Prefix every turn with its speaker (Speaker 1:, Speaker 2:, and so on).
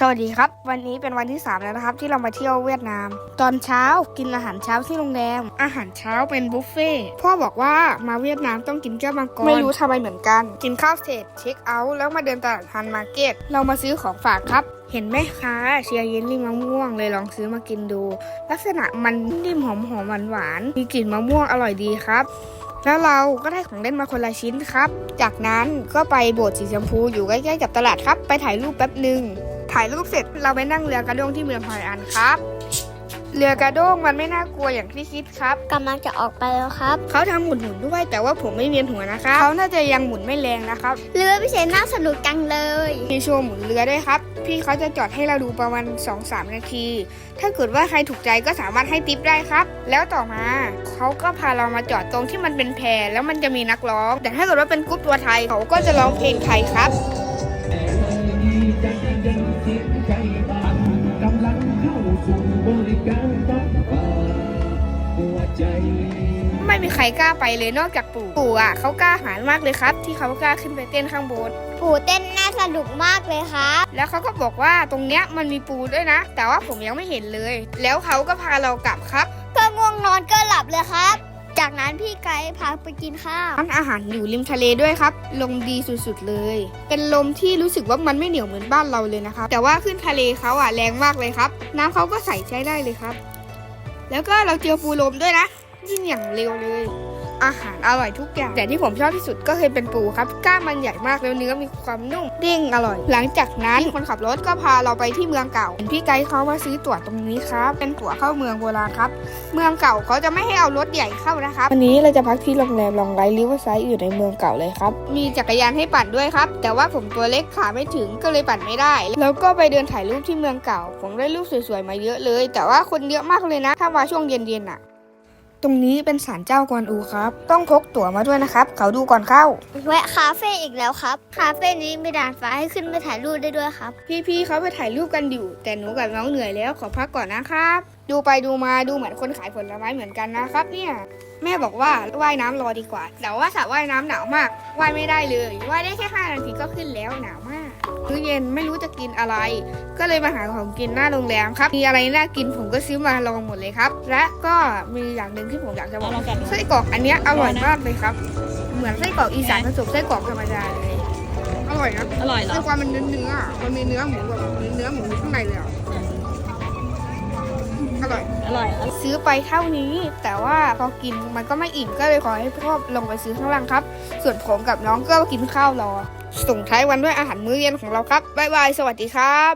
Speaker 1: สวัสดีครับ วันนี้เป็นวันที่ 3 แล้วนะครับ ที่เรามาเที่ยวเวียดนาม ตอนเช้ากินอาหารเช้าที่โรงแรมอาหารเช้าเป็นบุฟเฟ่พ่อบอกว่ามาเวียดนามต้องกินแก้วมังกรไม่รู้ทำไมเหมือนกัน กินข้าวเสร็จเช็คเอาท์แล้วมาเดินตลาดฮันมาร์เก็ตเรามาซื้อของฝากครับ เห็นไหมคะเชียร์เยลลี่มะม่วงเลยลองซื้อมากินดู ลักษณะมันนิ่มหอมหอมหวานหวานมีกลิ่นมะม่วงอร่อยดีครับแล้วเราก็ได้ของเล่นมาคนละชิ้นครับ จากนั้นก็ไปโบสถ์สีชมพูอยู่ใกล้ๆกับตลาดครับ ไปถ่ายรูปแป๊บหนึ่ง ถ่ายรูปเสร็จเราไปนั่งเรือกระด้งที่เมืองฮอยอันครับ เรือกระด้งมันไม่น่ากลัวอย่างที่คิดครับ
Speaker 2: กำลังจะออกไปแล้วครับ
Speaker 1: เขาทำหมุนหมุนๆด้วยแต่ว่าผมไม่เวียนหัวนะครับ เขาน่าจะยังหมุนไม่แรงนะครับ
Speaker 2: เรือพิเศษน่าสนุกจังเลย
Speaker 1: มีโชว์หมุนเรือด้วยครับ พี่เขาจะจอดให้เราดูประมาณ 2-3 นาที ถ้าเกิดว่าใครถูกใจก็สามารถให้ติปได้ครับ แล้วต่อมาเขาก็พาเรามาจอดตรงที่มันเป็นแพแล้วมันจะมีนักร้อง แต่ถ้าเกิดว่าเป็นกรุ๊ปตัวไทยเขาก็จะร้องเพลงไทยครับ
Speaker 3: เข้าสู่บริการรับฝากหัวใจ
Speaker 1: ไม่มีใครกล้าไปเลยนอกจากปู่ ปู่อะเขากล้าหาญมากเลยครับ ที่เขากล้าขึ้นไปเต้นข้างบน
Speaker 2: ปู่เต้นน่าสนุกมากเลยครับ
Speaker 1: แล้วเขาก็บอกว่าตรงเนี้ยมันมีปูด้วยนะ แต่ว่าผมยังไม่เห็นเลย แล้วเขาก็พาเรากลับครับ
Speaker 2: ก็ง่วงนอนก็หลับเลยครับ จากนั้นพี่ไกด์พาไปกินข้าว
Speaker 1: ร้านอาหารอยู่ริมทะเลด้วยครับ ลมดีสุดๆเลย เป็นลมที่รู้สึกว่ามันไม่เหนียวเหมือนบ้านเราเลยนะครับ แต่ว่าขึ้นทะเลเขาอะแรงมากเลยครับ น้ำเขาก็ใส่ใช้ได้เลยครับ แล้วก็เราเจอปูลมด้วยนะยิ่งอย่างเร็วเลย อาหารอร่อยทุกอย่าง แต่ที่ผมชอบที่สุดก็คือเป็นปูครับกล้ามมันใหญ่มากแล้วเนื้อมีความนุ่มเด้งอร่อย หลังจากนั้นคนขับรถก็พาเราไปที่เมืองเก่าเห็นพี่ไกด์เขามาซื้อตั๋วตรงนี้ครับเป็นตั๋วเข้าเมืองโบราณครับ เมืองเก่าเขาจะไม่ให้เอารถใหญ่เข้านะครับวันนี้เราจะพักที่โรงแรมลองไลท์ริเวอร์ไซด์อยู่ในเมืองเก่าเลยครับมีจักรยานให้ปั่นด้วยครับ แต่ว่าผมตัวเล็กขาไม่ถึงก็เลยปั่นไม่ได้ แล้วก็ไปเดินถ่ายรูปที่เมืองเก่า ผมได้รูปสวยๆมาเยอะเลย แต่ว่าคนเยอะมากเลยนะ ถ้ามาช่วงเย็นๆน่ะ ตรงนี้เป็นศาลเจ้ากวนอูครับ ต้องพกตั๋วมาด้วยนะครับ เขาดูก่อนเข้า
Speaker 2: แวะคาเฟ่อีกแล้วครับ คาเฟ่นี้มีด่านฟ้าให้ขึ้นไปถ่ายรูปได้ด้วยครับ
Speaker 1: พี่ๆเขาไปถ่ายรูปกันอยู่ แต่หนูกับน้องเหนื่อยแล้วขอพักก่อนนะครับ ดูไปดูมาดูเหมือนคนขายผลไม้เหมือนกันนะครับ เนี่ยแม่บอกว่าว่ายน้ำรอดีกว่า แต่ว่าสระว่ายน้ำหนาวมากว่ายไม่ได้เลยว่ายได้แค่5นาทีก็ขึ้นแล้วหนาวมากมื้อเย็นไม่รู้จะกินอะไร ก็เลยมาหาของกินหน้าโรงแรมครับ มีอะไรน่ากินผมก็ซื้อมาลองหมดเลยครับ และก็มีอย่างหนึ่งที่ผมอยากจะบอกไส้กรอกอันเนี้ยอร่อยมากเลยครับ เหมือนไส้กรอกอีสานผสมไส้กรอกธรรมดาเลยอร่อยนะ
Speaker 4: อร่อยเหรอ
Speaker 1: ด้วยความมันเนื้อเนื้อๆอะมันมีเนื้อหมูแบบเนื้อหมูอยู่ข้างในเลยอะอร่อย
Speaker 4: อ ร่อย อร่อย
Speaker 1: ซื้อไปเท่านี้ แต่ว่าพอกินมันก็ไม่อิ่มก็เลยขอให้พ่อลงไปซื้อข้างล่างครับ ส่วนผมกับน้องก็กินข้าวรอ ส่งท้ายวันด้วยอาหารมื้อเย็นของเราครับบ๊ายบายสวัสดีครับ